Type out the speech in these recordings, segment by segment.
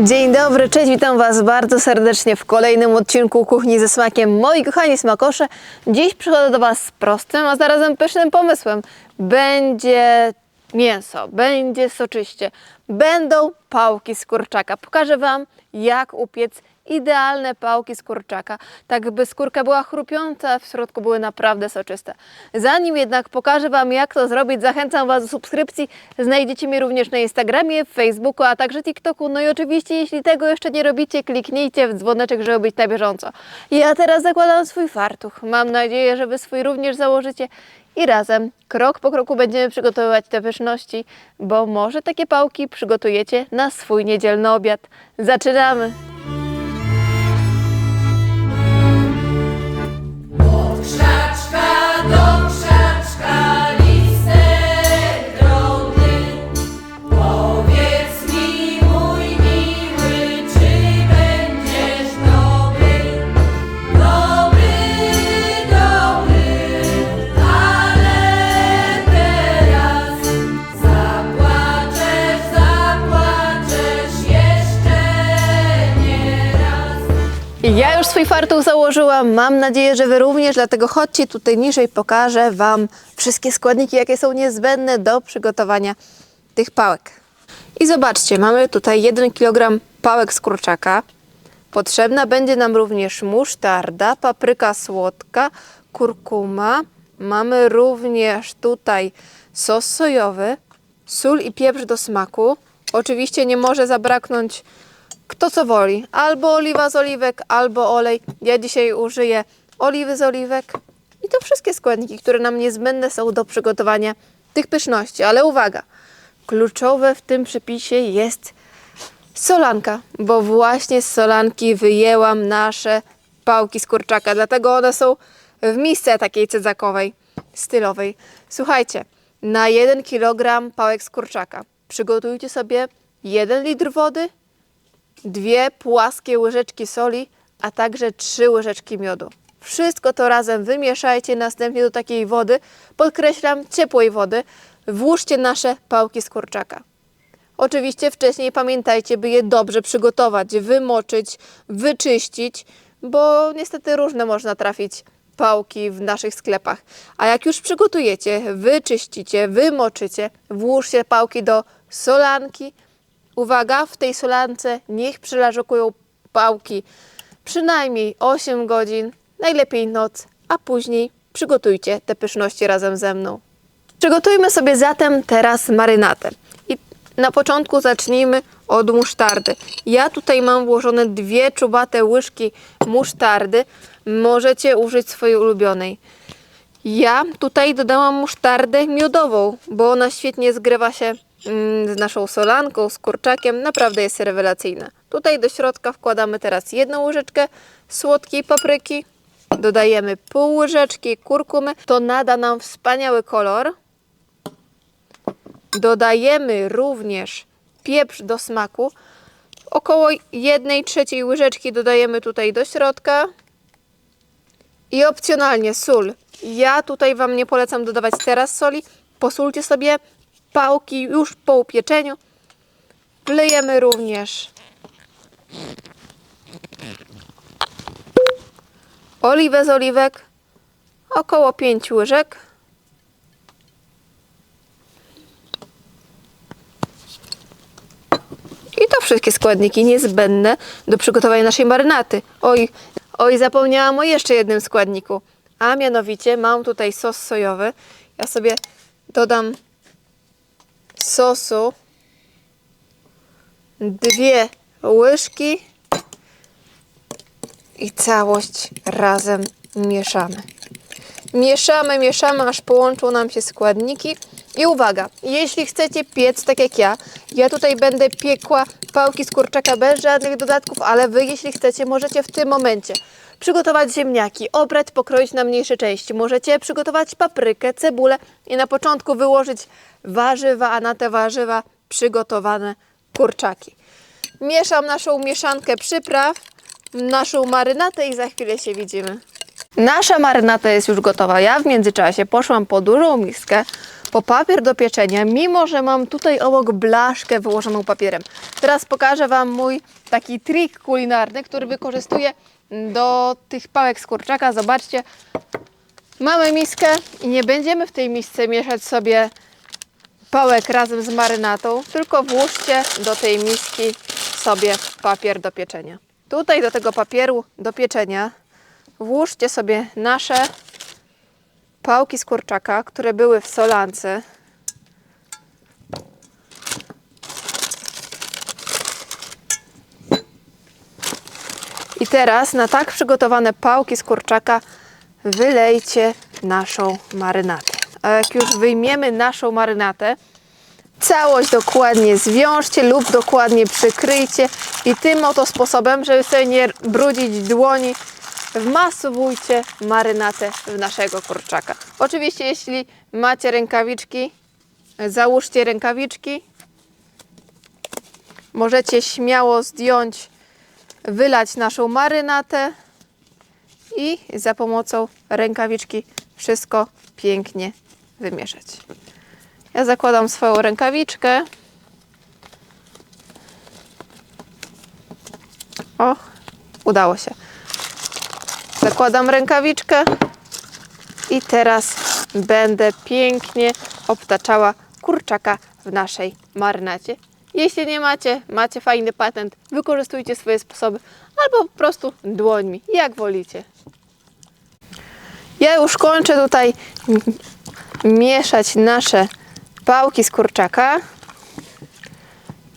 Dzień dobry, cześć, witam Was bardzo serdecznie w kolejnym odcinku Kuchni ze Smakiem. Moi kochani smakosze, dziś przychodzę do Was z prostym, a zarazem pysznym pomysłem. Będzie mięso, będzie soczyście, będą pałki z kurczaka. Pokażę Wam, jak upiec idealne pałki z kurczaka, tak by skórka była chrupiąca, a w środku były naprawdę soczyste. Zanim jednak pokażę Wam, jak to zrobić, zachęcam Was do subskrypcji. Znajdziecie mnie również na Instagramie, Facebooku, a także TikToku. No i oczywiście, jeśli tego jeszcze nie robicie, kliknijcie w dzwoneczek, żeby być na bieżąco. Ja teraz zakładam swój fartuch. Mam nadzieję, że Wy swój również założycie i razem, krok po kroku będziemy przygotowywać te pyszności, bo może takie pałki przygotujecie na swój niedzielny obiad. Zaczynamy! Fartuch założyłam, mam nadzieję, że Wy również, dlatego chodźcie tutaj niżej, pokażę Wam wszystkie składniki, jakie są niezbędne do przygotowania tych pałek. I zobaczcie, mamy tutaj 1 kg pałek z kurczaka. Potrzebna będzie nam również musztarda, papryka słodka, kurkuma. Mamy również tutaj sos sojowy, sól i pieprz do smaku. Oczywiście nie może zabraknąć kto co woli. Albo oliwa z oliwek, albo olej. Ja dzisiaj użyję oliwy z oliwek. I to wszystkie składniki, które nam niezbędne są do przygotowania tych pyszności. Ale uwaga, kluczowe w tym przepisie jest solanka, bo właśnie z solanki wyjęłam nasze pałki z kurczaka, dlatego one są w misce takiej cedzakowej, stylowej. Słuchajcie, na 1 kg pałek z kurczaka przygotujcie sobie 1 litr wody, dwie płaskie łyżeczki soli, a także trzy łyżeczki miodu. Wszystko to razem wymieszajcie, następnie do takiej wody, podkreślam ciepłej wody, włóżcie nasze pałki z kurczaka. Oczywiście wcześniej pamiętajcie, by je dobrze przygotować, wymoczyć, wyczyścić, bo niestety różne można trafić pałki w naszych sklepach. A jak już przygotujecie, wyczyścicie, wymoczycie, włóżcie pałki do solanki. Uwaga, w tej solance niech przeleżakują pałki przynajmniej 8 godzin, najlepiej noc, a później przygotujcie te pyszności razem ze mną. Przygotujmy sobie zatem teraz marynatę. I na początku zacznijmy od musztardy. Ja tutaj mam włożone dwie czubate łyżki musztardy. Możecie użyć swojej ulubionej. Ja tutaj dodałam musztardę miodową, bo ona świetnie zgrywa się z naszą solanką, z kurczakiem. Naprawdę jest rewelacyjna. Tutaj do środka wkładamy teraz jedną łyżeczkę słodkiej papryki. Dodajemy pół łyżeczki kurkumy. To nada nam wspaniały kolor. Dodajemy również pieprz do smaku. Około 1 trzeciej łyżeczki dodajemy tutaj do środka. I opcjonalnie sól. Ja tutaj Wam nie polecam dodawać teraz soli. Posólcie sobie pałki już po upieczeniu. Wlejemy również oliwę z oliwek. Około 5 łyżek. I to wszystkie składniki niezbędne do przygotowania naszej marynaty. Oj, oj, zapomniałam o jeszcze jednym składniku. A mianowicie mam tutaj sos sojowy. Ja sobie dodam sosu dwie łyżki i całość razem mieszamy. Mieszamy, mieszamy, aż połączą nam się składniki. I uwaga, jeśli chcecie piec tak jak ja, ja tutaj będę piekła pałki z kurczaka bez żadnych dodatków, ale Wy, jeśli chcecie, możecie w tym momencie przygotować ziemniaki, obrać, pokroić na mniejsze części. Możecie przygotować paprykę, cebulę i na początku wyłożyć warzywa, a na te warzywa przygotowane kurczaki. Mieszam naszą mieszankę przypraw, naszą marynatę i za chwilę się widzimy. Nasza marynata jest już gotowa. Ja w międzyczasie poszłam po dużą miskę, po papier do pieczenia, mimo że mam tutaj obok blaszkę wyłożoną papierem. Teraz pokażę Wam mój taki trik kulinarny, który wykorzystuję do tych pałek z kurczaka. Zobaczcie, mamy miskę i nie będziemy w tej misce mieszać sobie pałek razem z marynatą, tylko włóżcie do tej miski sobie papier do pieczenia. Tutaj do tego papieru do pieczenia włóżcie sobie nasze pałki z kurczaka, które były w solance. I teraz na tak przygotowane pałki z kurczaka wylejcie naszą marynatę. A jak już wyjmiemy naszą marynatę, całość dokładnie zwiążcie lub dokładnie przykryjcie i tym oto sposobem, żeby sobie nie brudzić dłoni, wmasowujcie marynatę w naszego kurczaka. Oczywiście jeśli macie rękawiczki, załóżcie rękawiczki. Możecie śmiało zdjąć, wylać naszą marynatę i za pomocą rękawiczki wszystko pięknie wymieszać. Ja zakładam swoją rękawiczkę. O, udało się. Zakładam rękawiczkę i teraz będę pięknie obtaczała kurczaka w naszej marynacie. Jeśli nie macie, macie fajny patent, wykorzystujcie swoje sposoby albo po prostu dłońmi, jak wolicie. Ja już kończę tutaj mieszać nasze pałki z kurczaka.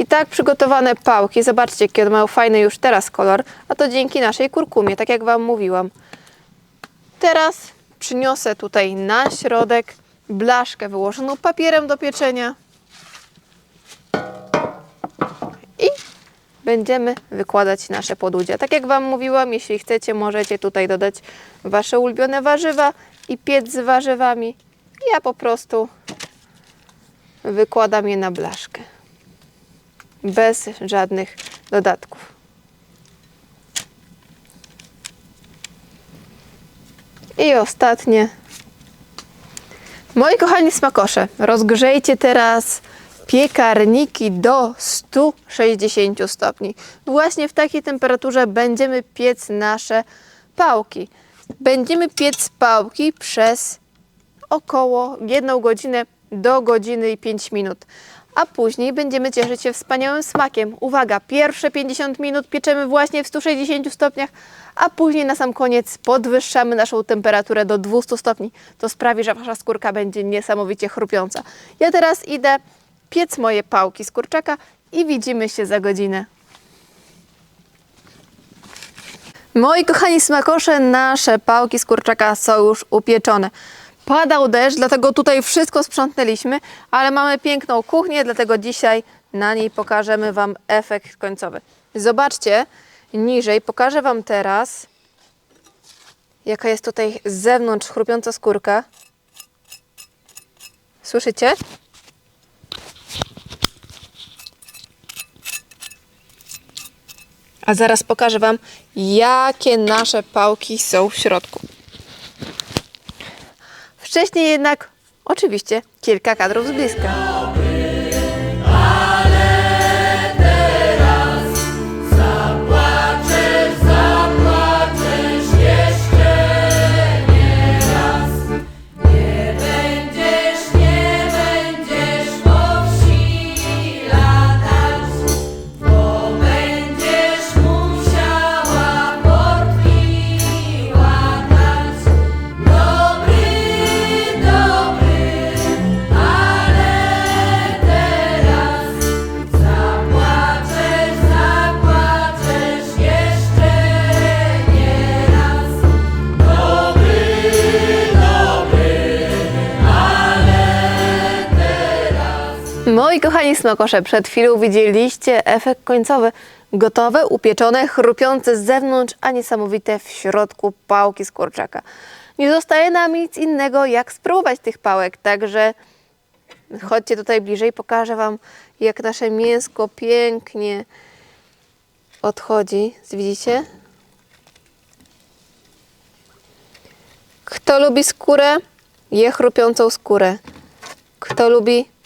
I tak przygotowane pałki, zobaczcie, jakie one mają fajny już teraz kolor, a to dzięki naszej kurkumie, tak jak Wam mówiłam. Teraz przyniosę tutaj na środek blaszkę wyłożoną papierem do pieczenia. Będziemy wykładać nasze podłudzia. Tak jak Wam mówiłam, jeśli chcecie, możecie tutaj dodać Wasze ulubione warzywa i piec z warzywami. Ja po prostu wykładam je na blaszkę. Bez żadnych dodatków. I ostatnie. Moi kochani smakosze, rozgrzejcie teraz piekarniki do 160 stopni. Właśnie w takiej temperaturze będziemy piec nasze pałki. Będziemy piec pałki przez około 1 godzinę do godziny i 5 minut. A później będziemy cieszyć się wspaniałym smakiem. Uwaga, pierwsze 50 minut pieczemy właśnie w 160 stopniach, a później na sam koniec podwyższamy naszą temperaturę do 200 stopni. To sprawi, że wasza skórka będzie niesamowicie chrupiąca. Ja teraz idę piec moje pałki z kurczaka i widzimy się za godzinę. Moi kochani smakosze, nasze pałki z kurczaka są już upieczone. Padał deszcz, dlatego tutaj wszystko sprzątnęliśmy, ale mamy piękną kuchnię, dlatego dzisiaj na niej pokażemy Wam efekt końcowy. Zobaczcie, niżej pokażę Wam teraz, jaka jest tutaj z zewnątrz chrupiąca skórka. Słyszycie? A zaraz pokażę Wam, jakie nasze pałki są w środku. Wcześniej jednak, oczywiście, kilka kadrów z bliska. Moi kochani smakosze, przed chwilą widzieliście efekt końcowy. Gotowe, upieczone, chrupiące z zewnątrz, a niesamowite w środku pałki z kurczaka. Nie zostaje nam nic innego, jak spróbować tych pałek, także chodźcie tutaj bliżej, pokażę Wam, jak nasze mięsko pięknie odchodzi. Widzicie? Kto lubi skórę, je chrupiącą skórę. Kto lubi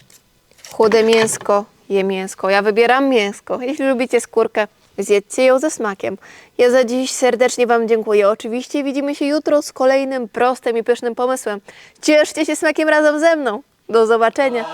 chude mięsko, je mięsko. Ja wybieram mięsko. Jeśli lubicie skórkę, zjedzcie ją ze smakiem. Ja za dziś serdecznie Wam dziękuję. Oczywiście widzimy się jutro z kolejnym prostym i pysznym pomysłem. Cieszcie się smakiem razem ze mną. Do zobaczenia.